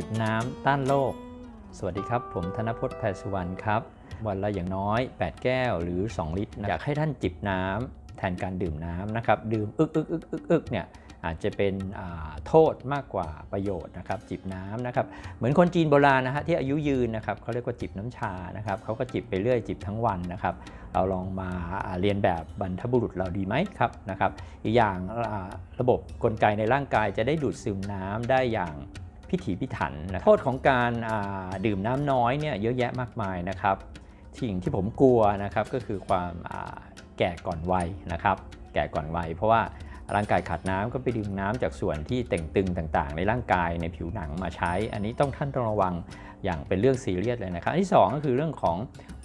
จิบน้ำต้านโรค สวัสดีครับ ผมธนพจน์แพรสุวรรณครับ วันละอย่างน้อย 8 แก้วหรือ 2 ลิตรนะอยากให้ท่านจิบน้ำแทนการดื่มน้ำนะครับ ดื่มอึกอึกอึกอึกอึกเนี่ยอาจจะเป็นโทษมากกว่าประโยชน์นะครับ จิบน้ำนะครับ เหมือนคนจีนโบราณนะฮะที่อายุยืนนะครับเขาเรียกว่าจิบน้ำชานะครับเขาก็จิบไปเรื่อยจิบทั้งวันนะครับ เราลองมาเรียนแบบบรรพบุรุษเราดีไหมครับนะครับ อีกอย่างระบบกลไกในร่างกายจะได้ดูดซึมน้ำได้อย่าง พิถีพิถันนะโทษของการดื่มน้ำน้อยเนี่ยเยอะแยะมากมายนะครับสิ่งที่ผมกลัวนะครับก็คือความแก่ก่อนวัยนะครับ แก่ก่อนวัย เพราะว่าร่างกายขาดน้ำก็ไปดึงน้ำจากส่วนที่เต่งตึงต่างๆ ในร่างกายในผิวหนังมาใช้ อันนี้ต้องท่านต้องระวังอย่างเป็นเรื่องซีเรียสเลยนะครับ อันที่สองก็คือเรื่องของ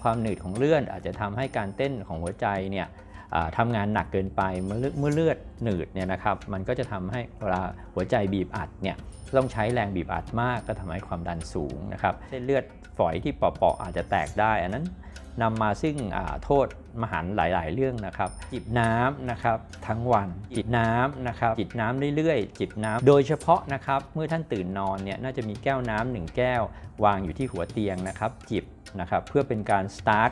ความหนืดของเลือดอาจจะทำให้การเต้นของหัวใจเนี่ย อ่าทำงานหนักเกินไปเมื่อเลือดหนืดเนี่ยนะครับมันก็จะทำให้เวลาหัวใจบีบอัดเนี่ยต้องใช้แรงบีบอัดมากก็ทำให้ความดันสูงนะครับเส้นเลือดฝอยที่เปาะๆอาจจะแตกได้ อันนั้นนำมาซึ่งโทษมหันต์หลาย ๆ เรื่องนะครับ จิบน้ำนะครับทั้งวัน จิบน้ำนะครับจิบน้ำเรื่อย ๆ จิบน้ำโดยเฉพาะนะครับเมื่อท่านตื่นนอนเนี่ยน่าจะมีแก้วน้ำหนึ่งแก้ว วางอยู่ที่หัวเตียงนะครับจิบนะครับเพื่อเป็นการสตาร์ท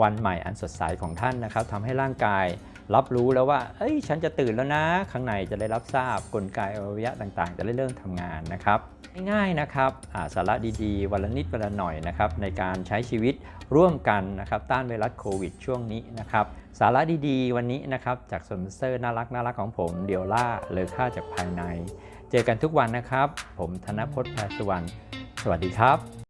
วันใหม่อันสดใสของท่านนะครับทำให้ร่างกายรับรู้แล้วว่าเอ้ยฉันจะตื่นแล้วนะ ข้างในจะได้รับทราบกลไกอวัยวะต่างๆ จะได้เริ่มทำงานนะครับง่ายๆนะครับาสาระดีๆ วันละนิดวันละหน่อยนะครับในการใช้ชีวิตร่วมกันนะครับต้านไวรัสโควิดช่วงนี้นะครับสาระดีๆ วันนี้นะครับจากสปอนเซอร์น่ารักน่ารักของผมเดียวล่าเลอค่าจากภายใน เจอกันทุกวันนะครับ ผมธนพจน์แพรสุวรรณสวัสดีครับ